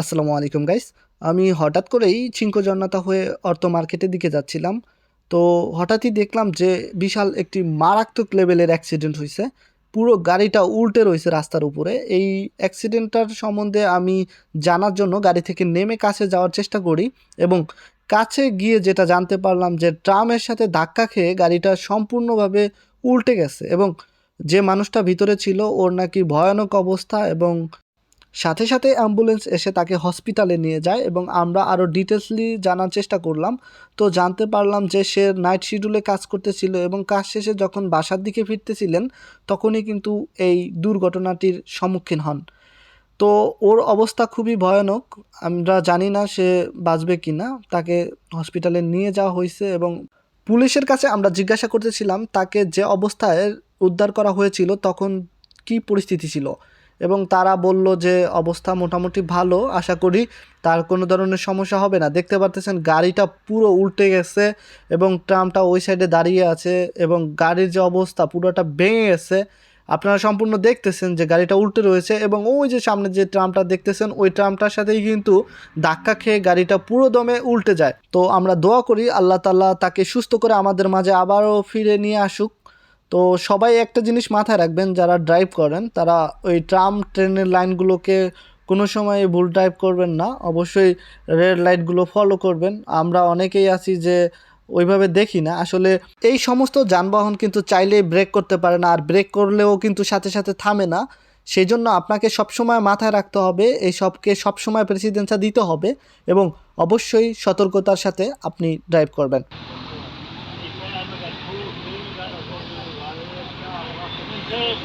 আসসালামু আলাইকুম গাইস আমি হঠাৎ করেই চিঙ্কো জন্নাতা হয়ে অর্থ মার্কেটের দিকে যাচ্ছিলাম। তো হঠাৎই দেখলাম যে বিশাল একটি মারাত্মক লেভেলের অ্যাক্সিডেন্ট হয়েছে পুরো গাড়িটা উল্টে রয়েছে রাস্তার উপরে। এই অ্যাক্সিডেন্টটার সম্বন্ধে আমি জানার জন্য গাড়ি থেকে নেমে কাছে যাওয়ার চেষ্টা করি এবং কাছে গিয়ে যেটা জানতে পারলাম যে ট্রামের সাথে ধাক্কা খেয়ে গাড়িটা সম্পূর্ণভাবে উল্টে গেছে এবং যে মানুষটা ভিতরে ছিল ওর নাকি ভয়ানক অবস্থা এবং সাথে সাথে অ্যাম্বুলেন্স এসে তাকে হসপিটালে নিয়ে যায় এবং আমরা আরও ডিটেলসলি জানার চেষ্টা করলাম। তো জানতে পারলাম যে সে নাইট শিডিউলে কাজ করতেছিল এবং কাজ শেষে যখন বাসার দিকে ফিরতেছিলেন, তখনই কিন্তু এই দুর্ঘটনাটির সম্মুখীন হন। তো ওর অবস্থা খুবই ভয়ানক। আমরা জানি না সে বাঁচবে কি না। তাকে হসপিটালে নিয়ে যাওয়া হয়েছে এবং পুলিশের কাছে আমরা জিজ্ঞাসা করতেছিলাম, তাকে যে অবস্থায় উদ্ধার করা হয়েছিল, তখন কি পরিস্থিতি ছিল? এবং তারা বলল যে, অবস্থা মোটামুটি ভালো, আশা করি তার কোনো ধরনের সমস্যা হবে না। দেখতে পারতেছেন গাড়িটা পুরো উল্টে গেছে এবং ট্রামটা ওই সাইডে দাঁড়িয়ে আছে এবং গাড়ির যে অবস্থা পুরোটা ভেঙে গেছে। আপনারা সম্পূর্ণ দেখতেছেন যে গাড়িটা উল্টে রয়েছে এবং ওই যে সামনে যে ট্রামটা দেখতেছেন, ওই ট্রামটার সাথেই কিন্তু ধাক্কা খেয়ে গাড়িটা পুরো দমে উল্টে যায়। তো আমরা দোয়া করি, আল্লাহ তাল্লাহ তাকে সুস্থ করে আমাদের মাঝে আবারও ফিরে নিয়ে আসুক। তো সবাই একটা জিনিস মাথায় রাখবেন, যারা ড্রাইভ করেন, তারা ওই ট্রাম ট্রেনের লাইনগুলোকে কোনো সময় ভুল ড্রাইভ করবেন না। অবশ্যই রেড লাইটগুলো ফলো করবেন। আমরা অনেকেই আছি যে ওইভাবে দেখি না। আসলে এই সমস্ত যানবাহন কিন্তু চাইলেই ব্রেক করতে পারে না, আর ব্রেক করলেও কিন্তু সাথে সাথে থামে না। সেই জন্য আপনাকে সবসময় মাথায় রাখতে হবে, এই সবকে সবসময় প্রেসিডেন্সা দিতে হবে এবং অবশ্যই সতর্কতার সাথে আপনি ড্রাইভ করবেন। Três,